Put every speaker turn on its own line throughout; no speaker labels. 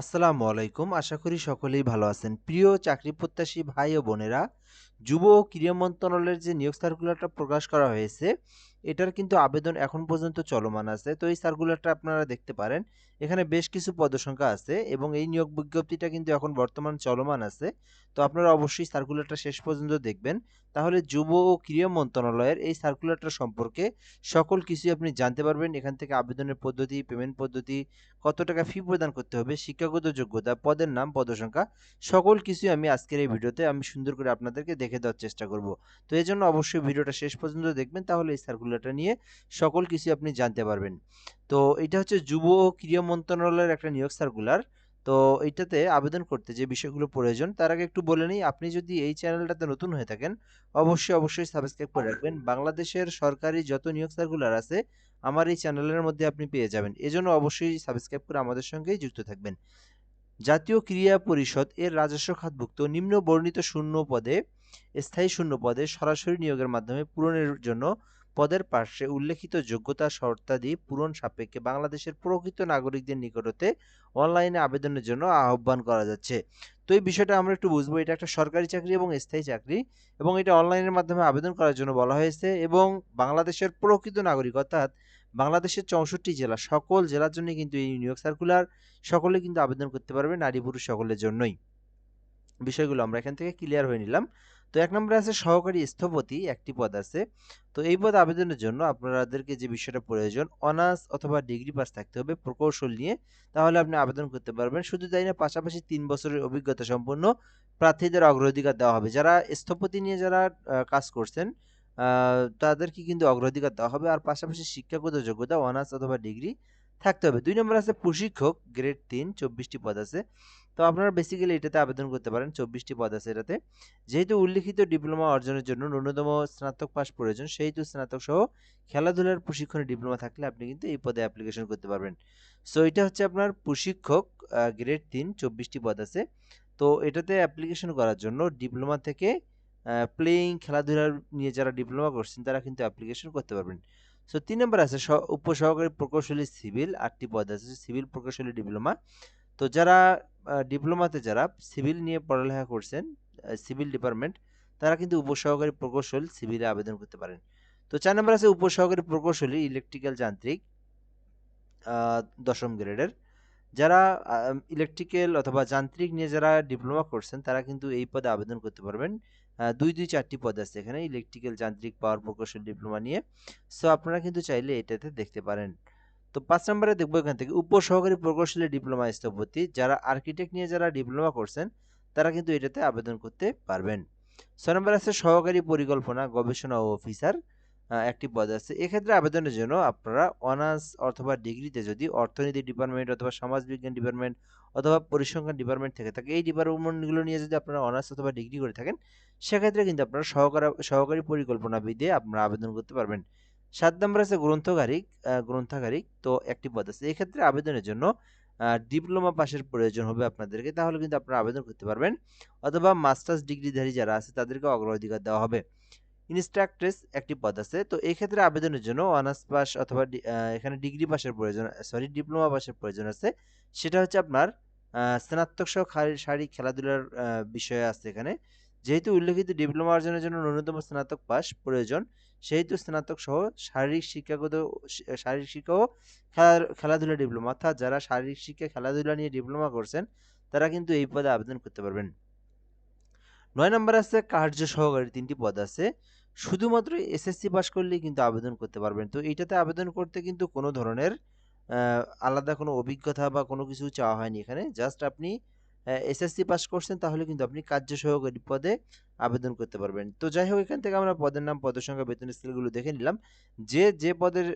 আসসালামু আলাইকুম। আশা করি সকলেই ভালো আছেন। প্রিয় চাকরি প্রত্যাশী ভাই ও বোনেরা, যুব ও ক্রীড়া মন্ত্রণালয়ের যে নিয়োগ সার্কুলারটা প্রকাশ করা হয়েছে এটার কিন্তু আবেদন এখন পর্যন্ত চলমান আছে। তো এই সার্কুলারটা আপনারা দেখতে পারেন। এখানে বেশ কিছু পদসংখ্যা আছে এবং এই নিয়োগ বিজ্ঞপ্তিটা কিন্তু এখন বর্তমান চলমান আছে। তো আপনারা অবশ্যই সার্কুলারটা শেষ পর্যন্ত দেখবেন। তাহলে যুব ও ক্রীড়া মন্ত্রণালয়ের এই সার্কুলারটা সম্পর্কে সকল কিছুই আপনি জানতে পারবেন। এখান থেকে আবেদনের পদ্ধতি পেমেন্ট পদ্ধতি, কত টাকা ফি প্রদান করতে হবে, শিক্ষাগত যোগ্যতা, পদের নাম, পদসংখ্যা, সকল কিছুই আমি আজকের এই ভিডিওতে আমি সুন্দর করে আপনাদেরকে দেখে দেওয়ার চেষ্টা করব। তো এই জন্য অবশ্যই ভিডিওটা শেষ পর্যন্ত দেখবেন। তাহলে এই সার্কুলারটা নিয়ে সকল কিছু আপনি জানতে পারবেন। তো এটা হচ্ছে যুব ও ক্রীড়া মন্ত্রণালয়ের একটা নিয়োগ সার্কুলার তো এইটাতে আবেদন করতে যে বিষয়গুলো প্রয়োজন তার আগে একটু বলে নিই আপনি যদি এই চ্যানেলটাতে নতুন হয়ে থাকেন অবশ্যই অবশ্যই সাবস্ক্রাইব করে রাখবেন। বাংলাদেশের সরকারি যত নিয়োগ সার্কুলার আছে আমার এই চ্যানেলের মধ্যে আপনি পেয়ে যাবেন। এজন্য অবশ্যই সাবস্ক্রাইব করে আমাদের সঙ্গেই যুক্ত থাকবেন। জাতীয় ক্রীড়া পরিষদ এর রাজস্ব খাতভুক্ত নিম্ন বর্ণিত শূন্য পদে স্থায়ী শূন্য পদে সরাসরি নিয়োগের মাধ্যমে পূরণের জন্য পদের পার্শ্বে উল্লেখিত যোগ্যতা শর্তাদি পূরণ সাপেক্ষে বাংলাদেশের প্রকৃত নাগরিকদের নিকটতে অনলাইনে আবেদনের জন্য আহ্বান করা যাচ্ছে। তো এই বিষয়টা আমরা একটু বুঝব। এটা একটা সরকারি চাকরি এবং স্থায়ী চাকরি এবং এটা অনলাইনের মাধ্যমে আবেদন করার জন্য বলা হয়েছে এবং বাংলাদেশের প্রকৃত নাগরিক অর্থাৎ বাংলাদেশের চৌষট্টি জেলা সকল জেলার জন্য কিন্তু এই নিয়োগ সার্কুলার সকলে কিন্তু আবেদন করতে পারবে, নারী পুরুষ সকলের জন্যই। বিষয়গুলো আমরা এখান থেকে ক্লিয়ার হয়ে নিলাম। তো এক নম্বরে আছে সহকারী স্থপতি, একটি পদ আছে। তো এই পদ আবেদনের জন্য আপনাদেরকে যে বিষয়টা প্রয়োজন, অনার্স অথবা ডিগ্রি পাস থাকতে হবে প্রকৌশল নিয়ে, তাহলে আপনি আবেদন করতে পারবেন। শুধু তাই না, পাশাপাশি তিন বছরের অভিজ্ঞতা সম্পন্ন প্রার্থীদের অগ্রাধিকার দেওয়া হবে। যারা স্থপতি নিয়ে যারা কাজ করছেন তাদেরকে কিন্তু অগ্রাধিকার দেওয়া হবে। আর পাশাপাশি শিক্ষাগত যোগ্যতা, অনার্স অথবা ডিগ্রি থাকতে হবে। দুই নম্বর আছে প্রশিক্ষক গ্রেড তিন, চব্বিশটি পদ আছে। তো আপনারা বেসিক্যালি এটাতে আবেদন করতে পারেন, চব্বিশটি পদ আছে এটাতে। যেহেতু উল্লিখিত ডিপ্লোমা অর্জনের জন্য ন্যূনতম স্নাতক পাস প্রয়োজন, সেহেতু স্নাতক সহ খেলাধুলার প্রশিক্ষণে ডিপ্লোমা থাকলে আপনি কিন্তু এই পদে অ্যাপ্লিকেশন করতে পারবেন। সো এটা হচ্ছে আপনার প্রশিক্ষক গ্রেড তিন, চব্বিশটি পদ আছে। তো এটাতে অ্যাপ্লিকেশন করার জন্য ডিপ্লোমা থেকে প্লেয়িং খেলাধুলার নিয়ে যারা ডিপ্লোমা করছেন, তারা কিন্তু অ্যাপ্লিকেশন করতে পারবেন। সো তিন নম্বর আছে উপসহকারী প্রকৌশলী সিভিল, আটটি পদ আছে সিভিল প্রকৌশলী ডিপ্লোমা। তো যারা ডিপ্লোমাতে যারা সিভিল নিয়ে পড়ালেখা করছেন সিভিল ডিপার্টমেন্ট, তারা কিন্তু উপসহকারী প্রকৌশল সিভিলে আবেদন করতে পারেন। তো চার নম্বর আছে উপসহকারী প্রকৌশলী ইলেকট্রিক্যাল যান্ত্রিক দশম গ্রেডের। যারা ইলেকট্রিক্যাল অথবা যান্ত্রিক নিয়ে যারা ডিপ্লোমা করছেন, তারা কিন্তু এই পদে আবেদন করতে পারবেন। দুই দুই, চারটি পদ আছে এখানে ইলেকট্রিক্যাল যান্ত্রিক পাওয়ার প্রকৌশল ডিপ্লোমা নিয়ে। সো আপনারা কিন্তু চাইলে এটাতে দেখতে পারেন। তো পাঁচ নম্বরে দেখব এখান থেকে, উপসহকারী প্রকৌশলী ডিপ্লোমা স্থপতি, যারা আর্কিটেক্ট নিয়ে যারা ডিপ্লোমা করছেন, তারা কিন্তু এটাতে আবেদন করতে পারবেন। ছয় নম্বরে আছে সহকারী পরিকল্পনা, গবেষণা ও অফিসার একটি পদ আছে। এক্ষেত্রে আবেদনের জন্য আপনারা অনার্স অথবা ডিগ্রিতে যদি অর্থনীতি ডিপার্টমেন্ট অথবা সমাজবিজ্ঞান ডিপার্টমেন্ট অথবা পরিসংখ্যান ডিপার্টমেন্ট থেকে থাকে, এই ডিপার্টমেন্টগুলো নিয়ে যদি আপনারা অনার্স অথবা ডিগ্রি করে থাকেন, সেক্ষেত্রে কিন্তু আপনারা সহকারী সহকারী পরিকল্পনাবিদে আপনারা আবেদন করতে পারবেন। সাত নম্বর আছে গ্রন্থকারিক গ্রন্থাগারিক, তো একটি পদ আছে। এক্ষেত্রে আবেদনের জন্য ডিপ্লোমা পাশের প্রয়োজন হবে আপনাদেরকে, তাহলে কিন্তু আপনারা আবেদন করতে পারবেন। অথবা মাস্টার্স ডিগ্রিধারী যারা আছে তাদেরকে অগ্রাধিকার দেওয়া হবে। ইনস্ট্রাক্ট্রেস একটি পদ আছে। তো এই ক্ষেত্রে আবেদনের জন্য অনার্স পাস অথবা এখানে ডিগ্রি পাশের প্রয়োজন সরি ডিপ্লোমা পাশের প্রয়োজন আছে। সেটা হচ্ছে আপনার স্নাতক সহ শারীরিক খেলাধুলার বিষয় আছে এখানে। যেহেতু উল্লেখিত ডিপ্লোমা অর্জনের জন্য ন্যূনতম স্নাতক পাস প্রয়োজন, সেহেতু স্নাতক সহ শারীরিক শিক্ষাগত শারীরিক শিক্ষা ও খেলা- খেলাধুলা ডিপ্লোমা অর্থাৎ যারা শারীরিক শিক্ষা খেলাধুলা নিয়ে ডিপ্লোমা করছেন, তারা কিন্তু এই পদে আবেদন করতে পারবেন। নয় নম্বর আছে কার্য সহকারী, তিনটি পদ আছে। শুধুমাত্র এসএসসি পাস করলেই কিন্তু আবেদন করতে পারবেন। তো এইটাতে আবেদন করতে কিন্তু কোনো ধরনের আলাদা কোনো অভিজ্ঞতা বা কোনো কিছু চাওয়া হয়নি এখানে। জাস্ট আপনি এসএসসি পাস করছেন তাহলে কিন্তু আপনি কার্য সহকারী পদে আবেদন করতে পারবেন। তো যাই হোক, এখান থেকে আমরা পদের নাম, পদের সংখ্যা, বেতন স্কেলগুলো দেখে নিলাম। যে যে পদের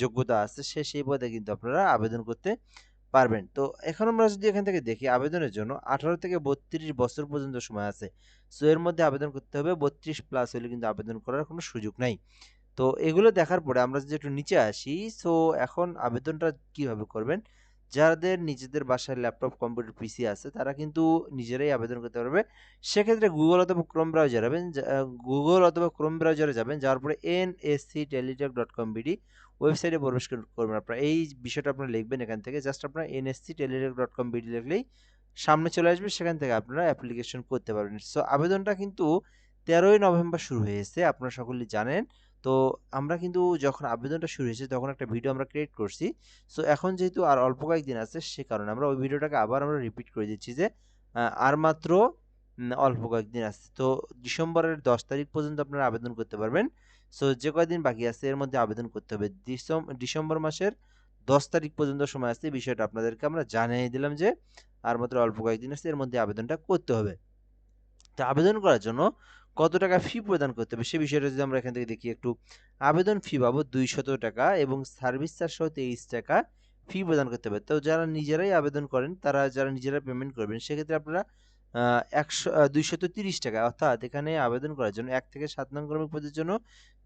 যোগ্যতা আছে সে, সেই পদে কিন্তু আপনারা আবেদন করতে পারবেন। তো এখন আমরা যদি এখান থেকে দেখি আবেদনের জন্য, আঠারো থেকে বত্রিশ বছর পর্যন্ত সময় আছে। সো, এর মধ্যে আবেদন করতে হবে, বত্রিশ প্লাস হলে কিন্তু আবেদন করার কোনো সুযোগ নাই। তো এগুলো দেখার পরে আমরা যদি একটু নিচে আসি, সো এখন আবেদনটা কীভাবে করবেন? যাদের নিজেদের বাসায় ল্যাপটপ, কম্পিউটার, পিসি আছে, তারা কিন্তু নিজেরাই আবেদন করতে পারবে। সেক্ষেত্রে গুগল অথবা ক্রোম ব্রাউজার যাবেন গুগল অথবা ক্রোম ব্রাউজারে যাবেন, যাওয়ার পরে N S C Teletalk dot com BD ওয়েবসাইটে প্রবেশ করবেন আপনারা। এই বিষয়টা আপনারা লিখবেন এখান থেকে। জাস্ট আপনারা N S C Teletalk dot com BD লিখলেই সামনে চলে আসবে, সেখান থেকে আপনারা অ্যাপ্লিকেশন করতে পারবেন। সো আবেদনটা কিন্তু তেরোই নভেম্বর শুরু হয়েছে, আপনারা সকলেই জানেন। তো আমরা কিন্তু যখন আবেদনটা শুরু হয়েছে, তখন একটা ভিডিও আমরা ক্রিয়েট করছি। সো এখন যেহেতু আর অল্প কয়েকদিন আছে, সে কারণে আমরা ওই ভিডিওটাকে আবার আমরা রিপিট করে দিচ্ছি যে আর মাত্র অল্প কয়েকদিন আছে। তো ডিসেম্বরের দশ তারিখ পর্যন্ত আপনারা আবেদন করতে পারবেন। সো যে কয়েকদিন বাকি আছে, এর মধ্যে আবেদন করতে হবে। ডিসেম্বর মাসের দশ তারিখ পর্যন্ত সময় আছে বিষয়টা আপনাদেরকে আমরা জানিয়ে দিলাম যে, আর মাত্র অল্প কয়েকদিন আছে, এর মধ্যে আবেদনটা করতে হবে। তো আবেদন করার জন্য কত টাকা ফি প্রদান করতে হবে? সে বিষয়টা যদি আমরা এখান থেকে দেখি, একটু আবেদন ফি বাবদ দুইশত টাকা এবং সার্ভিস চার্জ সহ তেইশ টাকা ফি প্রদান করতে হবে। তো যারা নিজেরাই আবেদন করেন, তারা যারা নিজেরা পেমেন্ট করবেন, সেক্ষেত্রে আপনারা একশো দুইশত তিরিশ টাকা, অর্থাৎ এখানে আবেদন করার জন্য এক থেকে সাত নং কর্মী পদের জন্য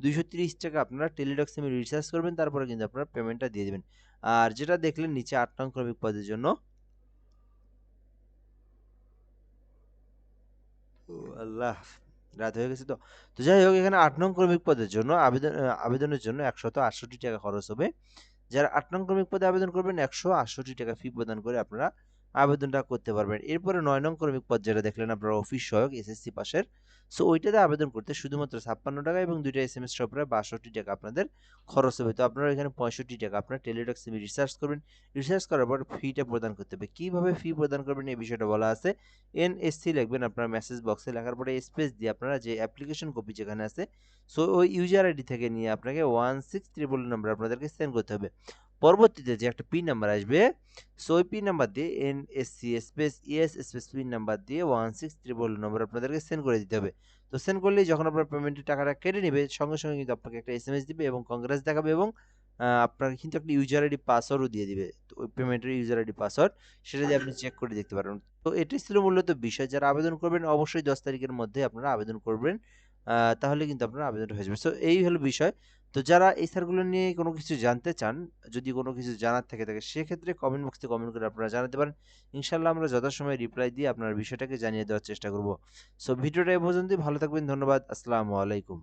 দুইশো তিরিশ টাকা আপনারা টেলিডক সিমে রিচার্জ করবেন, তারপরে কিন্তু আপনারা পেমেন্টটা দিয়ে দেবেন। আর যেটা দেখলেন নিচে আট নং ক্রমিক পদের জন্য আল্লাহ। রাত হয়ে গেছে তো। তো যাই হোক, এখানে আট নং ক্রমিক পদের জন্য আবেদন আবেদনের জন্য একশত আটষট্টি টাকা খরচ হবে। যারা আট নং ক্রমিক পদে আবেদন করবেন একশো আটষট্টি টাকা ফি প্রদান করে আপনারা আবেদনটা করতে পারবেন। এরপরে নয় নং ক্রমিক পদ যেটা দেখলেন আপনারা অফিস সহায়ক এসএসসি পাশের। সো ওইটাতে আবেদন করতে শুধুমাত্র ছাপ্পান্ন টাকা এবং দুইটা এস এম এস প্রায় বাষট্টি টাকা আপনাদের খরচ হবে। তো আপনারা এখানে পঁয়ষট্টি টাকা আপনার টেলিটক সিমে রিসার্চ করবেন। রিসার্চ করার পর ফিটা প্রদান করতে হবে। কীভাবে ফি প্রদান করবেন এই বিষয়টা বলা আছে। এন এনএসসি লিখবেন আপনার মেসেজ বক্সে লেখার পরে স্পেস দিয়ে আপনারা যে অ্যাপ্লিকেশন কপি যেখানে আছে সো ওই ইউজার আইডি থেকে নিয়ে আপনাকে ওয়ান সিক্স ত্রিপল নাম্বার আপনাদেরকে সেন্ড করতে হবে। পরবর্তীতে যে একটা পিন নাম্বার আসবে সো ওই পিন নাম্বার দিয়ে N S C space ES space pin number দিয়ে ওয়ান সিক্স ত্রিপল নম্বর আপনাদেরকে সেন্ড করে দিতে হবে। তো সেন্ড করলেই যখন আপনার পেমেন্টের টাকাটা কেটে নেবে, সঙ্গে সঙ্গে কিন্তু আপনাকে একটা এস এম এস দিবে এবং কংগ্রেস দেখাবে এবং আপনাকে কিন্তু একটা ইউজার আইডি পাসওয়ার্ডও দিয়ে দিবে। তো ওই পেমেন্টের ইউজার আইডি পাসওয়ার্ড সেটা দিয়ে আপনি চেক করে দেখতে পারেন। তো এটাই ছিল মূলত বিষয়। যারা আবেদন করবেন, অবশ্যই দশ তারিখের মধ্যে আপনারা আবেদন করবেন তাহলে কিন্তু আপনার আবেদনটা হয়ে যাবে। সো এই হলো বিষয়। তো যারা এই স্যারগুলো নিয়ে কোনো কিছু জানতে চান, যদি কোনো কিছু জানার থাকে থাকে, সেক্ষেত্রে কমেন্ট বক্সে কমেন্ট করে আপনারা জানাতে পারেন। ইনশাল্লাহ আমরা যথাসময়ে রিপ্লাই দিয়ে আপনার বিষয়টাকে জানিয়ে দেওয়ার চেষ্টা করব। সো ভিডিওটা এ পর্যন্তই। ভালো থাকবেন। ধন্যবাদ। আসসালামু আলাইকুম।